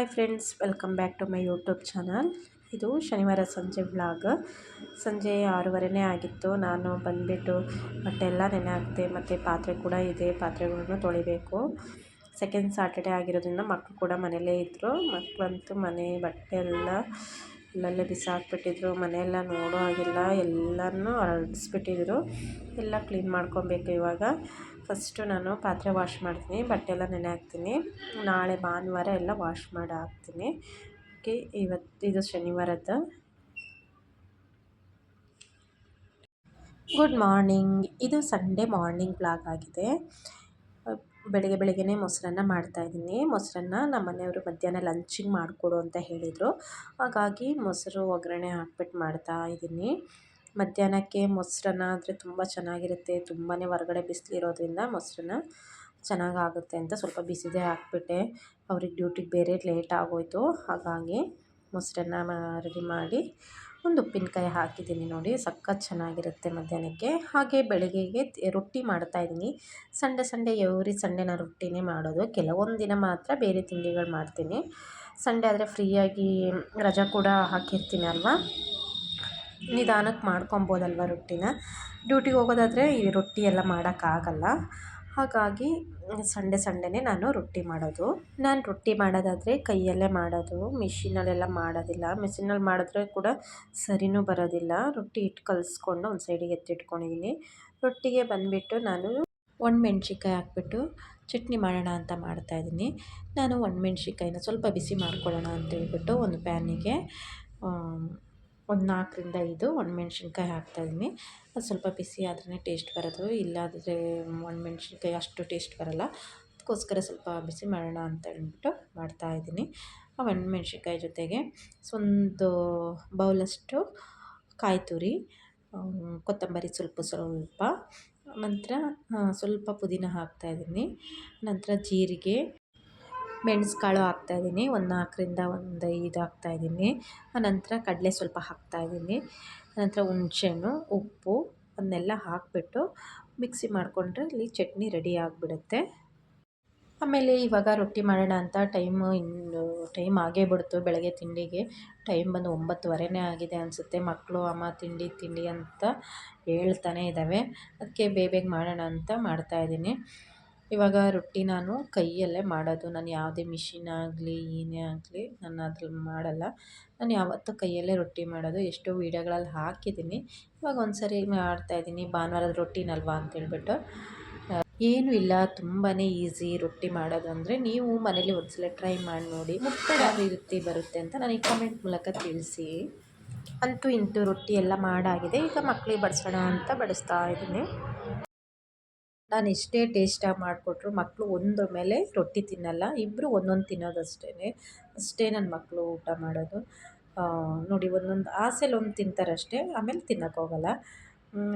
Hi friends, welcome back to my YouTube channel. ಇದು ಶನಿವಾರ ಸಂಜೆ ಬ್ಲಾಗ್ ಸಂಜೆ ಆರೂವರೆನೇ ಆಗಿತ್ತು. ನಾನು ಬಂದುಬಿಟ್ಟು ಬಟ್ಟೆ ಎಲ್ಲ ನೆನೆ ಹಾಕಿದೆ, ಮತ್ತು ಪಾತ್ರೆ ಕೂಡ ಇದೆ ಪಾತ್ರೆಗಳನ್ನು ತೊಳಿಬೇಕು. ಸೆಕೆಂಡ್ ಸಾಟರ್ಡೇ ಆಗಿರೋದ್ರಿಂದ ಮಕ್ಕಳು ಕೂಡ ಮನೆಯಲ್ಲೇ ಇದ್ದರು ಮಕ್ಕಳಂತೂ ಮನೆ ಬಟ್ಟೆ ಎಲ್ಲ, ಅಲ್ಲಲ್ಲೇ ಬಿಸಾಕ್ಬಿಟ್ಟಿದ್ರು. ಮನೆಯೆಲ್ಲ ನೋಡೋ ಹಾಗಿಲ್ಲ. ಎಲ್ಲನೂ ಹರಡಿಸ್ಬಿಟ್ಟಿದ್ರು ಎಲ್ಲ ಕ್ಲೀನ್ ಮಾಡ್ಕೊಬೇಕು ಇವಾಗ. ಫಸ್ಟು ನಾನು ಪಾತ್ರೆ ವಾಶ್ ಮಾಡ್ತೀನಿ ಬಟ್ಟೆ ಎಲ್ಲ ನೆನೆ ಹಾಕ್ತೀನಿ. ನಾಳೆ ಭಾನುವಾರ ಎಲ್ಲ ವಾಶ್ ಮಾಡಿ ಹಾಕ್ತೀನಿ. ಓಕೆ, ಇವತ್ತು, ಇದು ಶನಿವಾರದ ಗುಡ್ ಮಾರ್ನಿಂಗ್. ಇದು ಸಂಡೇ ಮಾರ್ನಿಂಗ್ ಬ್ಲಾಗ್ ಆಗಿದೆ. ಬೆಳಗ್ಗೆ ಬೆಳಗ್ಗೆನೇ ಮೊಸರನ್ನ ಮಾಡ್ತಾಯಿದ್ದೀನಿ ಮೊಸರನ್ನ ನಮ್ಮ ಮನೆಯವರು ಮಧ್ಯಾಹ್ನ ಲಂಚಿಗೆ ಮಾಡಿಕೊಡು ಅಂತ ಹೇಳಿದರು. ಹಾಗಾಗಿ ಮೊಸರು ಒಗ್ಗರಣೆ ಹಾಕ್ಬಿಟ್ಟು ಮಾಡ್ತಾ ಇದ್ದೀನಿ. ಮಧ್ಯಾಹ್ನಕ್ಕೆ ಮೊಸರನ್ನ ಆದರೆ ತುಂಬ ಚೆನ್ನಾಗಿರುತ್ತೆ. ತುಂಬಾ ಹೊರಗಡೆ ಬಿಸಿಲಿರೋದ್ರಿಂದ ಮೊಸರನ್ನ ಚೆನ್ನಾಗಾಗುತ್ತೆ ಅಂತ ಸ್ವಲ್ಪ ಬಿಸಿದೇ ಹಾಕ್ಬಿಟ್ಟೆ. ಅವ್ರಿಗೆ ಡ್ಯೂಟಿಗೆ ಬೇರೆ ಲೇಟ್ ಆಗೋಯಿತು. ಹಾಗಾಗಿ ಮೊಸರನ್ನ ರೆಡಿ ಮಾಡಿ ಒಂದು ಉಪ್ಪಿನಕಾಯಿ ಹಾಕಿದ್ದೀನಿ ನೋಡಿ. ಸಖತ್ ಚೆನ್ನಾಗಿರುತ್ತೆ ಮಧ್ಯಾಹ್ನಕ್ಕೆ. ಹಾಗೆ ಬೆಳಗ್ಗೆಗೆ ರೊಟ್ಟಿ ಮಾಡ್ತಾಯಿದ್ದೀನಿ ಸಂಡೆ ಸಂಡೆ ಎವ್ರಿ ಸಂಡೆ ನಾನು ರೊಟ್ಟಿನೇ ಮಾಡೋದು. ಕೆಲವೊಂದು ದಿನ ಮಾತ್ರ ಬೇರೆ ತಿಂಡಿಗಳು ಮಾಡ್ತೀನಿ. ಸಂಡೆ ಆದರೆ ಫ್ರೀಯಾಗಿ ರಜಾ ಕೂಡ ಹಾಕಿರ್ತೀನಿ ಅಲ್ವಾ? ನಿಧಾನಕ್ಕೆ ಮಾಡ್ಕೊಬೋದಲ್ವ ರೊಟ್ಟಿನ? ಡ್ಯೂಟಿಗೆ ಹೋಗೋದಾದರೆ ಈ ರೊಟ್ಟಿ ಎಲ್ಲ ಮಾಡೋಕ್ಕಾಗಲ್ಲ. ಹಾಗಾಗಿ ಸಂಡೆ ಸಂಡೆನೇ ನಾನು ರೊಟ್ಟಿ ಮಾಡೋದು. ನಾನು ರೊಟ್ಟಿ ಮಾಡೋದಾದರೆ ಕೈಯಲ್ಲೇ ಮಾಡೋದು, ಮಿಷಿನಲ್ಲೆಲ್ಲ ಮಾಡೋದಿಲ್ಲ. ಮಿಷಿನಲ್ಲಿ ಮಾಡಿದ್ರೆ ಕೂಡ ಸರಿನೂ ಬರೋದಿಲ್ಲ. ರೊಟ್ಟಿ ಹಿಟ್ಟು ಕಲಿಸ್ಕೊಂಡು ಒಂದು ಸೈಡಿಗೆ ಎತ್ತಿಟ್ಕೊಂಡಿದ್ದೀನಿ. ರೊಟ್ಟಿಗೆ ಬಂದುಬಿಟ್ಟು ನಾನು ಒಣಮೆಣ್ಸಿನ್ಕಾಯಿ ಹಾಕ್ಬಿಟ್ಟು ಚಟ್ನಿ ಮಾಡೋಣ ಅಂತ ಮಾಡ್ತಾಯಿದ್ದೀನಿ ನಾನು ಒಣಮೆಣ್ಸಿನ್ಕಾಯಿನ ಸ್ವಲ್ಪ ಬಿಸಿ ಮಾಡ್ಕೊಳ್ಳೋಣ ಅಂತೇಳ್ಬಿಟ್ಟು ಒಂದು ಪ್ಯಾನಿಗೆ ಒಂದು ನಾಲ್ಕರಿಂದ ಐದು ಒಣಮೆಣ್ಸಿನ್ಕಾಯಿ ಹಾಕ್ತಾಯಿದ್ದೀನಿ ಅದು ಸ್ವಲ್ಪ ಬಿಸಿ ಆದ್ರೇ ಟೇಸ್ಟ್ ಬರೋದು ಇಲ್ಲಾದರೆ ಒಣಮೆಣ್ಸಿನ್ಕಾಯಿ ಅಷ್ಟು ಟೇಸ್ಟ್ ಬರೋಲ್ಲ. ಅದಕ್ಕೋಸ್ಕರ ಸ್ವಲ್ಪ ಬಿಸಿ ಮಾಡೋಣ ಅಂತ ಹೇಳ್ಬಿಟ್ಟು ಮಾಡ್ತಾಯಿದ್ದೀನಿ ಆ ಒಣಮೆಣ್ಸಿನ್ಕಾಯಿ ಜೊತೆಗೆ ಒಂದು ಬೌಲಷ್ಟು ಕಾಯಿ ತುರಿ ಕೊತ್ತಂಬರಿ ಸ್ವಲ್ಪ ಸ್ವಲ್ಪ, ನಂತರ ಸ್ವಲ್ಪ ಪುದೀನ ಹಾಕ್ತಾಯಿದ್ದೀನಿ ನಂತರ ಜೀರಿಗೆ ಮೆಣಸುಕಾಳು ಹಾಕ್ತಾಯಿದ್ದೀನಿ ಒಂದು ನಾಲ್ಕರಿಂದ ಒಂದು ಐದು ಹಾಕ್ತಾಯಿದ್ದೀನಿ ಆನಂತರ ಕಡಲೆ ಸ್ವಲ್ಪ ಹಾಕ್ತಾಯಿದ್ದೀನಿ ನಂತರ ಹುಣ್ಸೆಹಣ್ಣು, ಉಪ್ಪು ಅದನ್ನೆಲ್ಲ ಹಾಕಿಬಿಟ್ಟು ಮಿಕ್ಸಿ ಮಾಡಿಕೊಂಡ್ರೆ ಇಲ್ಲಿ ಚಟ್ನಿ ರೆಡಿ ಆಗಿಬಿಡುತ್ತೆ. ಆಮೇಲೆ ಇವಾಗ ರೊಟ್ಟಿ ಮಾಡೋಣ ಅಂತ ಟೈಮು ಇನ್ನು ಟೈಮ್ ಆಗೇ ಬಿಡ್ತು ಬೆಳಗ್ಗೆ ತಿಂಡಿಗೆ. ಟೈಮ್ ಬಂದು ಒಂಬತ್ತುವರೆನೇ ಆಗಿದೆ ಅನಿಸುತ್ತೆ. ಮಕ್ಕಳು, ಅಮ್ಮ ತಿಂಡಿ ತಿಂಡಿ ಅಂತ ಹೇಳ್ತಾನೆ ಇದ್ದಾವೆ. ಅದಕ್ಕೆ ಬೇಗ ಬೇಗ ಮಾಡೋಣ ಅಂತ ಮಾಡ್ತಾಯಿದ್ದೀನಿ ಇವಾಗ ರೊಟ್ಟಿ ನಾನು ಕೈಯಲ್ಲೇ ಮಾಡೋದು. ನಾನು ಯಾವುದೇ ಮಿಷಿನ್ ಆಗಲಿ, ಏನೇ ಆಗಲಿ ನಾನು ಅದ್ರಲ್ಲಿ ಮಾಡಲ್ಲ. ನಾನು ಯಾವತ್ತೂ ಕೈಯಲ್ಲೇ ರೊಟ್ಟಿ ಮಾಡೋದು. ಎಷ್ಟೋ ವೀಡಿಯೋಗಳಲ್ಲಿ ಹಾಕಿದ್ದೀನಿ. ಇವಾಗ ಒಂದು ಸರಿ ಮಾಡ್ತಾಯಿದ್ದೀನಿ ಭಾನುವಾರದ ರೊಟ್ಟಿನಲ್ವಾ ಅಂತೇಳ್ಬಿಟ್ಟು ಏನೂ ಇಲ್ಲ. ತುಂಬಾ ಈಸಿ ರೊಟ್ಟಿ ಮಾಡೋದು ಅಂದರೆ ನೀವು ಮನೇಲಿ ಒಂದ್ಸಲ ಟ್ರೈ ಮಾಡಿ ನೋಡಿ. ಮುಟ್ಟೆ ಯಾವ ರೀತಿ ಬರುತ್ತೆ ಅಂತ ನನಗೆ ಕಮೆಂಟ್ ಮೂಲಕ ತಿಳಿಸಿ. ಅಂತೂ ಇಂತೂ ರೊಟ್ಟಿ ಎಲ್ಲ ಮಾಡಾಗಿದೆ. ಈಗ ಮಕ್ಕಳಿಗೆ ಬಡಿಸೋಣ ಅಂತ ಬಡಿಸ್ತಾ ಇದ್ದೀನಿ. ನಾನು ಎಷ್ಟೇ ಟೇಸ್ಟಾಗಿ ಮಾಡಿಕೊಟ್ರು ಮಕ್ಕಳು ಒಂದ್ರ ಮೇಲೆ ರೊಟ್ಟಿ ತಿನ್ನಲ್ಲ ಇಬ್ಬರು ಒಂದೊಂದು ತಿನ್ನೋದು ಅಷ್ಟೇ ಅಷ್ಟೇ ನನ್ನ ಮಕ್ಕಳು ಊಟ ಮಾಡೋದು. ನೋಡಿ ಒಂದೊಂದು ಆಸೆಲಿ ಒಂದು ತಿಂತಾರಷ್ಟೇ, ಆಮೇಲೆ ತಿನ್ನೋಕೆ ಹೋಗಲ್ಲ.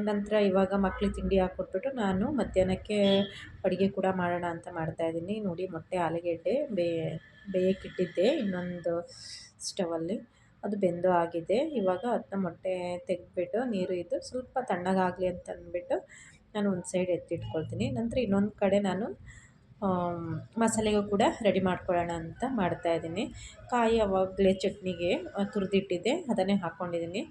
ನಂತರ ಇವಾಗ ಮಕ್ಳಿಗೆ ತಿಂಡಿ ಹಾಕ್ಕೊಟ್ಬಿಟ್ಟು ನಾನು ಮಧ್ಯಾಹ್ನಕ್ಕೆ ಅಡುಗೆ ಕೂಡ ಮಾಡೋಣ ಅಂತ ಮಾಡ್ತಾಯಿದ್ದೀನಿ ನೋಡಿ ಮೊಟ್ಟೆ, ಆಲೂಗೆಡ್ಡೆ ಬೇಯಕ್ಕಿಟ್ಟಿದ್ದೆ ಇನ್ನೊಂದು ಸ್ಟವಲ್ಲಿ. ಅದು ಬೆಂದು ಆಗಿದೆ. ಇವಾಗ ಅದನ್ನ ಮೊಟ್ಟೆ ತೆಗೆದ್ಬಿಟ್ಟು ನೀರು ಇದ್ದು ಸ್ವಲ್ಪ ತಣ್ಣಗಾಗಲಿ ಅಂತ ಅಂದ್ಬಿಟ್ಟು ನಾನು ಒಂದು ಸೈಡ್ ಎತ್ತಿಟ್ಕೊಳ್ತೀನಿ. ನಂತರ ಇನ್ನೊಂದು ಕಡೆ ನಾನು ಮಸಾಲೆಗೂ ಕೂಡ ರೆಡಿ ಮಾಡ್ಕೊಳ್ಳೋಣ ಅಂತ ಮಾಡ್ತಾಯಿದ್ದೀನಿ ಕಾಯಿ ಅವಾಗಲೇ ಚಟ್ನಿಗೆ ತುರಿದಿಟ್ಟಿದ್ದೆ ಅದನ್ನೇ ಹಾಕ್ಕೊಂಡಿದ್ದೀನಿ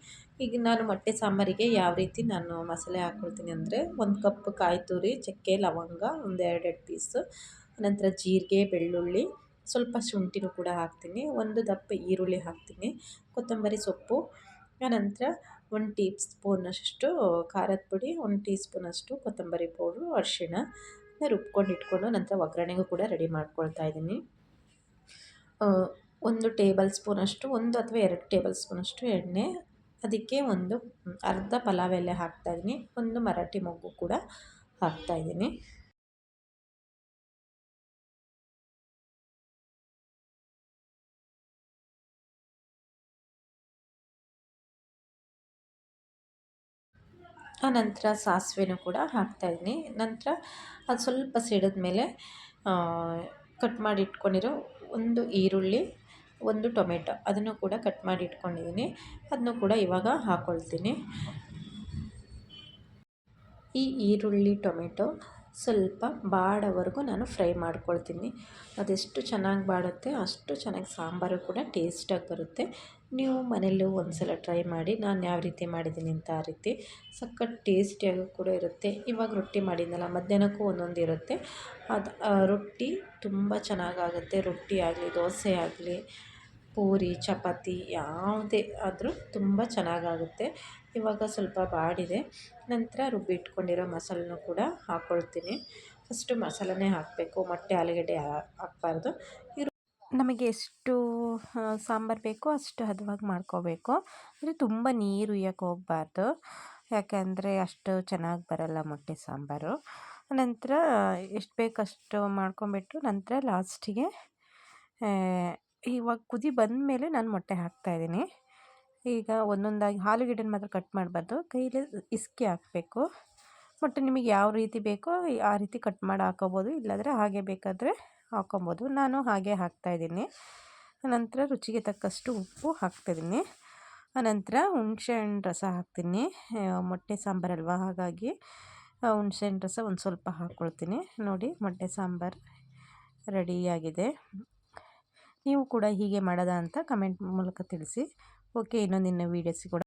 ಈಗ ನಾನು ಮೊಟ್ಟೆ ಸಾಂಬಾರಿಗೆ ಯಾವ ರೀತಿ ನಾನು ಮಸಾಲೆ ಹಾಕ್ಕೊಳ್ತೀನಿ ಅಂದರೆ, ಒಂದು ಕಪ್ ಕಾಯಿ ತುರಿ, ಚಕ್ಕೆ, ಲವಂಗ, ಒಂದು ಎರಡೆರಡು ಪೀಸು, ನಂತರ ಜೀರಿಗೆ, ಬೆಳ್ಳುಳ್ಳಿ, ಸ್ವಲ್ಪ ಶುಂಠಿನೂ ಕೂಡ ಹಾಕ್ತೀನಿ. ಒಂದು ದಪ್ಪ ಈರುಳ್ಳಿ ಹಾಕ್ತೀನಿ. ಕೊತ್ತಂಬರಿ ಸೊಪ್ಪು ಆನಂತರ ಒಂದು ಟೀ ಸ್ಪೂನಷ್ಟು ಖಾರದ ಪುಡಿ, ಒಂದು ಟೀ ಸ್ಪೂನಷ್ಟು ಕೊತ್ತಂಬರಿ ಪೌಡ್ರು, ಅರಿಶಿಣ ರುಬ್ಕೊಂಡು ಇಟ್ಕೊಂಡು ನಂತರ ಒಗ್ಗರಣೆಗೂ ಕೂಡ ರೆಡಿ ಮಾಡ್ಕೊಳ್ತಾ ಇದ್ದೀನಿ. ಒಂದು ಟೇಬಲ್ ಸ್ಪೂನಷ್ಟು ಒಂದು ಅಥವಾ ಎರಡು ಟೇಬಲ್ ಸ್ಪೂನಷ್ಟು ಎಣ್ಣೆ, ಅದಕ್ಕೆ ಒಂದು ಅರ್ಧ ಪಲಾವ್ ಎಲೆ ಹಾಕ್ತಾಯಿದ್ದೀನಿ ಒಂದು ಮರಾಠಿ ಮೊಗ್ಗು ಕೂಡ ಹಾಕ್ತಾಯಿದ್ದೀನಿ ಆನಂತರ ಸಾಸಿವೆನೂ ಕೂಡ ಹಾಕ್ತಾಯಿದ್ದೀನಿ ನಂತರ ಅದು ಸ್ವಲ್ಪ ಸಿಡಿದ ಮೇಲೆ ಕಟ್ ಮಾಡಿ ಇಟ್ಕೊಂಡಿರೋ ಒಂದು ಈರುಳ್ಳಿ, ಒಂದು ಟೊಮೆಟೊ ಅದನ್ನು ಕೂಡ ಕಟ್ ಮಾಡಿ ಇಟ್ಕೊಂಡಿದ್ದೀನಿ. ಅದನ್ನು ಕೂಡ ಇವಾಗ ಹಾಕ್ಕೊಳ್ತೀನಿ ಈ ಈರುಳ್ಳಿ, ಟೊಮೆಟೊ ಸ್ವಲ್ಪ ಬಾಡೋವರೆಗೂ ನಾನು ಫ್ರೈ ಮಾಡ್ಕೊಳ್ತೀನಿ. ಅದೆಷ್ಟು ಚೆನ್ನಾಗಿ ಬಾಡುತ್ತೆ, ಅಷ್ಟು ಚೆನ್ನಾಗಿ ಸಾಂಬಾರು ಕೂಡ ಟೇಸ್ಟಾಗಿ ಬರುತ್ತೆ. ನೀವು ಮನೆಯಲ್ಲೂ ಒಂದು ಸಲ ಟ್ರೈ ಮಾಡಿ, ನಾನು ಯಾವ ರೀತಿ ಮಾಡಿದ್ದೀನಿ ಅಂತ ಆ ರೀತಿ ಸಖತ್ ಟೇಸ್ಟಿಯಾಗೂ ಕೂಡ ಇರುತ್ತೆ. ಇವಾಗ ರೊಟ್ಟಿ ಮಾಡಿದ್ನಲ್ಲ, ಮಧ್ಯಾಹ್ನಕ್ಕೂ ಒಂದೊಂದು ಇರುತ್ತೆ. ಅದು ರೊಟ್ಟಿ ತುಂಬ ಚೆನ್ನಾಗಾಗುತ್ತೆ. ರೊಟ್ಟಿ ಆಗಲಿ, ದೋಸೆ ಆಗಲಿ, ಪೂರಿ, ಚಪಾತಿ, ಯಾವುದೇ ಆದರೂ ತುಂಬ ಚೆನ್ನಾಗಾಗುತ್ತೆ. ಇವಾಗ ಸ್ವಲ್ಪ ಬಾಡಿದೆ. ನಂತರ ರುಬ್ಬಿಟ್ಕೊಂಡಿರೋ ಮಸಾಲನ್ನು ಕೂಡ ಹಾಕ್ಕೊಳ್ತೀನಿ ಫಸ್ಟು ಮಸಾಲನೇ ಹಾಕಬೇಕು. ಮೊಟ್ಟೆ, ಆಲೂಗಡ್ಡೆ ಹಾಕಬಾರ್ದು. ನಮಗೆ ಎಷ್ಟು ಸಾಂಬಾರು ಬೇಕೋ ಅಷ್ಟು ಹದವಾಗಿ ಮಾಡ್ಕೋಬೇಕು. ಅಂದರೆ ತುಂಬ ನೀರು ಉಯ್ಯಕ್ಕೆ ಹೋಗ್ಬಾರ್ದು. ಯಾಕೆಂದರೆ ಅಷ್ಟು ಚೆನ್ನಾಗಿ ಬರಲ್ಲ ಮೊಟ್ಟೆ ಸಾಂಬಾರು. ನಂತರ ಎಷ್ಟು ಬೇಕು ಅಷ್ಟು ಮಾಡ್ಕೊಂಬಿಟ್ಟು ನಂತರ ಲಾಸ್ಟಿಗೆ ಇವಾಗ ಕುದಿ ಬಂದ ಮೇಲೆ ನಾನು ಮೊಟ್ಟೆ ಹಾಕ್ತಾಯಿದ್ದೀನಿ ಈಗ ಒಂದೊಂದಾಗಿ ಆಲೂಗೆಡ್ಡೆನ ಮಾತ್ರ ಕಟ್ ಮಾಡಬಾರ್ದು. ಕೈಲಿ ಇಸ್ಕಿ ಹಾಕಬೇಕು. ಮೊಟ್ಟೆ ನಿಮಗೆ ಯಾವ ರೀತಿ ಬೇಕೋ ಆ ರೀತಿ ಕಟ್ ಮಾಡಿ ಹಾಕೋಬೋದು. ಇಲ್ಲಾಂದರೆ ಹಾಗೆ ಬೇಕಾದರೆ ಹಾಕೊಬೋದು. ನಾನು ಹಾಗೆ ಹಾಕ್ತಾಯಿದ್ದೀನಿ ನಂತರ ರುಚಿಗೆ ತಕ್ಕಷ್ಟು ಉಪ್ಪು ಹಾಕ್ತಾಯಿದ್ದೀನಿ ಆನಂತರ ಹುಣ್ಸೆಹಣ್ಣು ರಸ ಹಾಕ್ತೀನಿ. ಮೊಟ್ಟೆ ಸಾಂಬಾರಲ್ವ ಹಾಗಾಗಿ ಹುಣ್ಸೆಹಣ್ಣು ರಸ ಒಂದು ಸ್ವಲ್ಪ ಹಾಕ್ಕೊಳ್ತೀನಿ ನೋಡಿ, ಮೊಟ್ಟೆ ಸಾಂಬಾರು ರೆಡಿಯಾಗಿದೆ ನೀವು ಕೂಡ ಹೀಗೆ ಮಾಡೋದಾ ಅಂತ ಕಮೆಂಟ್ ಮೂಲಕ ತಿಳಿಸಿ. ಓಕೆ, ಇನ್ನೊಂದಿನ ವೀಡಿಯೋಸ್ ಕೂಡ